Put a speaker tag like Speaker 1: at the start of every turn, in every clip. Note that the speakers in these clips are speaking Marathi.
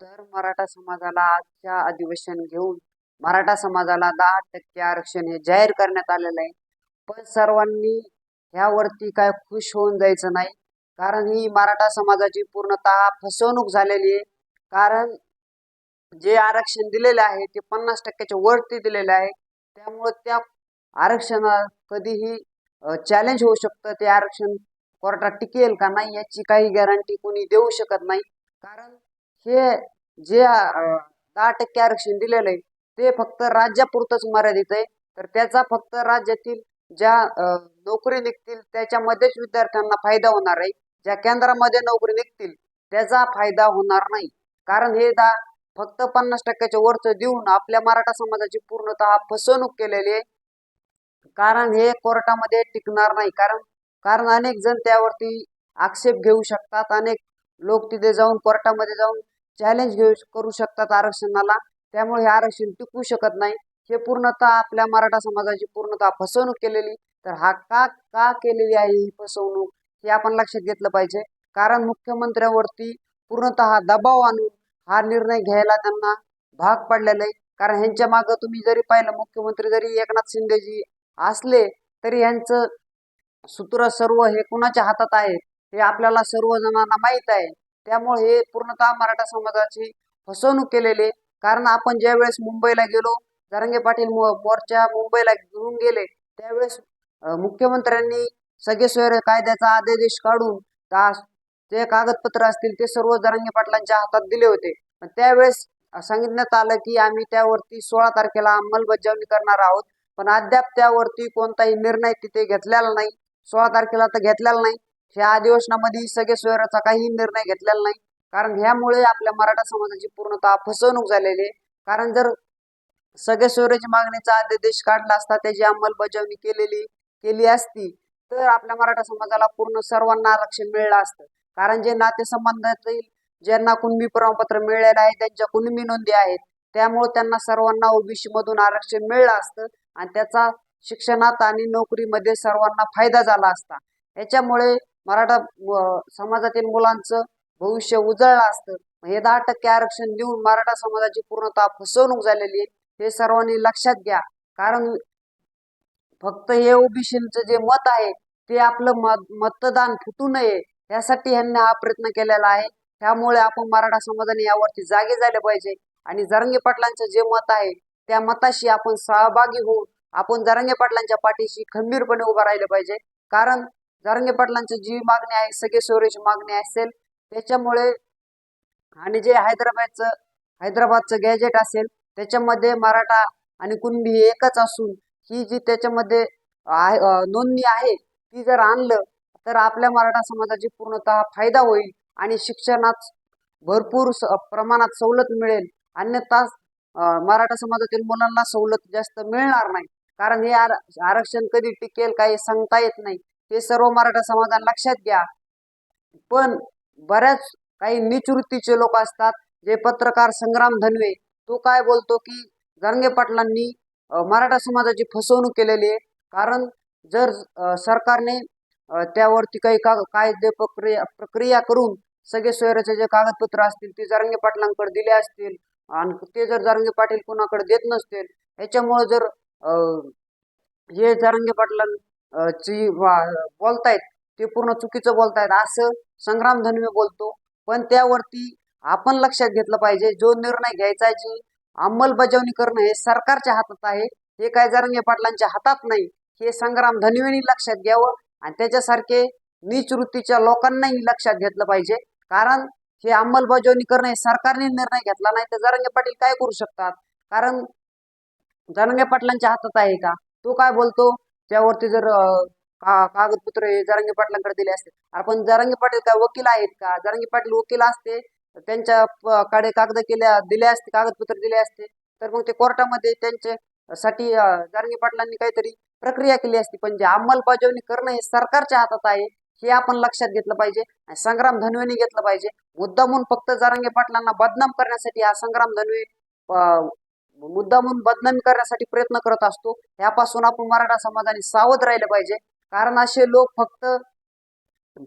Speaker 1: तर मराठा समाजाला आजच्या अधिवेशन घेऊन मराठा समाजाला दहा टक्के आरक्षण हे जाहीर करण्यात आलेलं आहे. पण सर्वांनी ह्यावरती काय खुश होऊन जायचं नाही. कारण ही मराठा समाजाची पूर्णतः फसवणूक झालेली आहे. कारण जे आरक्षण दिलेले आहे ते पन्नास टक्क्याच्या वरती दिलेले आहे. त्यामुळे त्या आरक्षणा कधीही चॅलेंज होऊ शकतं. ते आरक्षण कोर्टात टिकेल का नाही याची काही गॅरंटी कोणी देऊ शकत नाही. कारण हे जे दहा टक्के आरक्षण दिलेलं आहे ते फक्त राज्यापुरतंच मर्यादित आहे. तर त्याचा फक्त राज्यातील ज्या नोकरी निघतील त्याच्यामध्येच विद्यार्थ्यांना फायदा होणार आहे. ज्या केंद्रामध्ये नोकरी निघतील त्याचा फायदा होणार नाही. कारण हे दा फक्त पन्नास टक्क्याच्या वरचं देऊन आपल्या मराठा समाजाची पूर्णतः फसवणूक केलेली आहे. कारण हे कोर्टामध्ये टिकणार नाही. कारण कारण अनेक जण त्यावरती आक्षेप घेऊ शकतात. अनेक लोक तिथे जाऊन कोर्टामध्ये जाऊन चॅलेंज घेऊ करू शकतात आरक्षणाला. त्यामुळे हे आरक्षण टिकू शकत नाही. हे पूर्णतः आपल्या मराठा समाजाची पूर्णतः फसवणूक केलेली. तर हा का का केलेली आहे ही फसवणूक हे आपण लक्षात घेतलं पाहिजे. कारण मुख्यमंत्र्यावरती पूर्णतः दबाव आणून हा निर्णय घ्यायला त्यांना भाग पडलेला आहे. कारण ह्यांच्या मागं तुम्ही जरी पाहिलं मुख्यमंत्री जरी एकनाथ शिंदेजी असले तरी ह्यांचं सूत्र सर्व हे कुणाच्या हातात आहे हे आपल्याला सर्वजणांना माहीत आहे. त्यामुळे हे पूर्णतः मराठा समाजाची फसवणूक केलेली आहे? कारण आपण ज्या वेळेस मुंबईला गेलो जरंगे पाटील मोर्चा मुंबईला घेऊन गेले त्यावेळेस मुख्यमंत्र्यांनी सगळे सोयरे कायद्याचा आदेश काढून जे कागदपत्र असतील ते सर्व जरांगे पाटलांच्या हातात दिले होते. पण त्यावेळेस सांगितण्यात आलं की आम्ही त्यावरती सोळा तारखेला अंमलबजावणी करणार आहोत. पण अद्याप त्यावरती कोणताही निर्णय तिथे घेतलेला नाही. सोळा तारखेला तर घेतलेला नाही. ह्या अधिवेशनामध्ये सगळे सोयराचा काही निर्णय घेतलेला नाही. कारण ह्यामुळे आपल्या मराठा समाजाची पूर्णतः फसवणूक झालेली आहे. कारण जर सगळे सोयऱ्याची मागणीचा अध्यादेश काढला असता त्याची अंमलबजावणी केलेली केली असती तर आपल्या मराठा समाजाला पूर्ण सर्वांना आरक्षण मिळलं असतं. कारण जे नातेसंबंधातील ज्यांना कुणबी प्रमाणपत्र मिळालेलं आहे त्यांच्या कुणबी नोंदी आहेत त्यामुळे त्यांना सर्वांना ओबीसी मधून आरक्षण मिळलं असतं आणि त्याचा शिक्षणात आणि नोकरीमध्ये सर्वांना फायदा झाला असता. याच्यामुळे मराठा समाजातील मुलांचं भविष्य उजळलं असतं. हे दहा टक्के आरक्षण देऊन मराठा समाजाची पूर्णतः फसवणूक झालेली आहे हे सर्वांनी लक्षात घ्या. कारण फक्त हे ओबीसीचं जे मत आहे ते आपलं मत मतदान फुटू नये यासाठी ह्यांनी हा प्रयत्न केलेला आहे. त्यामुळे आपण मराठा समाजाने यावरती जागे झाले पाहिजे. आणि जरंगे पाटलांचं जे मत आहे त्या मताशी आपण सहभागी होऊन आपण जरंगे पाटलांच्या पाठीशी खंबीरपणे उभं राहिलं पाहिजे. कारण जरंगे पाटलांची जी मागणी आहे सगळे सोयरेची मागणी असेल त्याच्यामुळे आणि जे हैदराबादचं हैदराबादचं गॅजेट असेल त्याच्यामध्ये मराठा आणि कुणबी हे एकच असून ही जी त्याच्यामध्ये आहे नोंदणी आहे ती जर आणलं तर आपल्या मराठा समाजाची पूर्णतः फायदा होईल आणि शिक्षणात भरपूर स- प्रमाणात सवलत मिळेल. अन्यथा मराठा समाजातील मुलांना सवलत जास्त मिळणार नाही. कारण हे आर- आरक्षण कधी टिकेल काही सांगता येत नाही. हे सर्व मराठा समाजाला लक्षात घ्या. पण बऱ्याच काही निचवृत्तीचे लोक असतात जे पत्रकार संग्राम धनवे तो काय बोलतो की जरंगे पाटलांनी मराठा समाजाची फसवणूक केलेली आहे. कारण जर सरकारने त्यावरती काही का कायदे प्रक्रिया प्रक्रिया करून सगळे सोयऱ्याचे जे कागदपत्र असतील ते जारंगे पाटलांकडे दिले असतील आणि ते जर जरंगे पाटील कुणाकडे देत नसतील ह्याच्यामुळे जर हे जारंगे पाटलां ची बोलतायत ते पूर्ण चुकीचं बोलतायत असं संग्राम धनवे बोलतो. पण त्यावरती आपण लक्षात घेतलं पाहिजे जो निर्णय घ्यायचा आहे जी अंमलबजावणी करणं हे सरकारच्या हातात आहे हे काय जरंगे पाटलांच्या हातात नाही हे संग्राम धनवेनी लक्षात घ्यावं आणि त्याच्यासारखे नीच वृत्तीच्या लोकांनाही लक्षात घेतलं पाहिजे. कारण हे अंमलबजावणी करणं हे सरकारने निर्णय घेतला नाही तर जरंगे पाटील काय करू शकतात? कारण जरंगे पाटलांच्या हातात आहे का? तो काय बोलतो? त्यावरती जर का कागदपत्र हे जरांगे पाटलांकडे दिले असते. आपण जरांगे पाटील काय वकील आहेत का? जरांगे पाटील वकील असते त्यांच्या कडे कागद केल्या दिले असते कागदपत्र दिले असते तर मग ते कोर्टामध्ये त्यांच्यासाठी साठी जरांगे पाटलांनी काहीतरी प्रक्रिया केली असती. पण जे अंमलबजावणी करणं हे सरकारच्या हातात आहे हे आपण लक्षात घेतलं पाहिजे आणि संग्राम धनवेने घेतलं पाहिजे. मुद्दामून फक्त जरांगे पाटलांना बदनाम करण्यासाठी हा संग्राम धनवे मुद्दा म्हणून बदनामी करण्यासाठी प्रयत्न करत असतो. यापासून आपण मराठा समाजाने सावध राहिलं पाहिजे. कारण असे लोक फक्त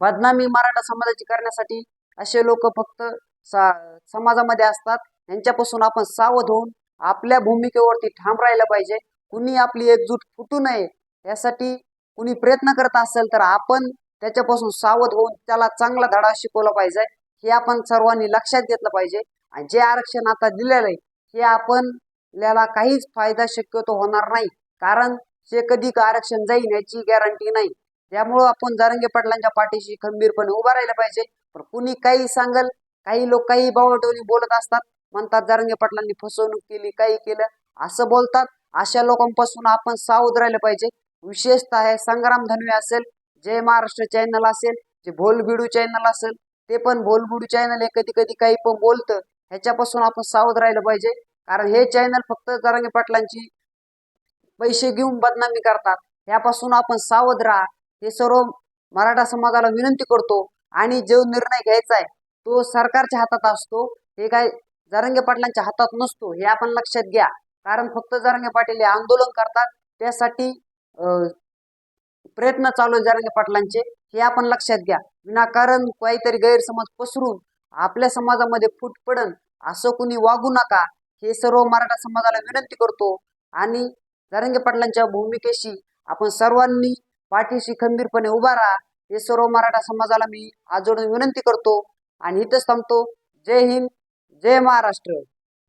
Speaker 1: बदनामी मराठा समाजाची करण्यासाठी असे लोक फक्त सा- समाजामध्ये असतात. यांच्यापासून आपण सावध होऊन आपल्या भूमिकेवरती ठाम राहिलं पाहिजे. कुणी आपली एकजूट फुटू नये यासाठी कुणी प्रयत्न करत असेल तर आपण त्याच्यापासून सावध होऊन त्याला चांगला धडा शिकवला पाहिजे. हे आपण सर्वांनी लक्षात घेतलं पाहिजे. आणि जे आरक्षण आता दिलेलं आहे हे आपण आपल्याला काहीच फायदा शक्यतो होणार नाही. कारण ते कधी का आरक्षण जाईल याची गॅरंटी नाही. त्यामुळं आपण जारंगे पाटलांच्या पाठीशी खंबीरपणे उभा राहिलं पाहिजे. पण कुणी काही सांगल काही लोक काही बावटवणी बोलत असतात म्हणतात जारंगे पाटलांनी फसवणूक केली काही केलं असं बोलतात. अशा लोकांपासून आपण सावध राहिलं पाहिजे. विशेषतः हे संग्राम धनवे असेल जय महाराष्ट्र चॅनल असेल जे भोलबिडू चॅनल असेल ते पण भोलबिडू चॅनल हे कधी कधी काही पण बोलतं. ह्याच्यापासून आपण सावध राहिलं पाहिजे. कारण हे चॅनल फक्त जारंगे पाटलांची पैसे घेऊन बदनामी करतात. यापासून आपण सावध राहा. हे सर्व मराठा समाजाला विनंती करतो आणि जो निर्णय घ्यायचा आहे तो सरकारच्या हातात असतो. हे काय जरंगे पाटलांच्या हातात नसतो हे आपण लक्षात घ्या. कारण फक्त जरंगे पाटील हे आंदोलन करतात त्यासाठी अं, प्रयत्न चालू आहे जरंगे पाटलांचे. हे आपण लक्षात घ्या. विनाकारण काहीतरी गैरसमज पसरून आपल्या समाजामध्ये फूट पडन असं कुणी वागू नका. हे सर्व मराठा समाजाला विनंती करतो. आणि जरंगे पाटलांच्या भूमिकेशी आपण सर्वांनी पाठीशी खंबीरपणे उभा राहा. हे सर्व मराठा समाजाला मी आजोडून विनंती करतो. आणि इथंच थांबतो. जय हिंद जय महाराष्ट्र.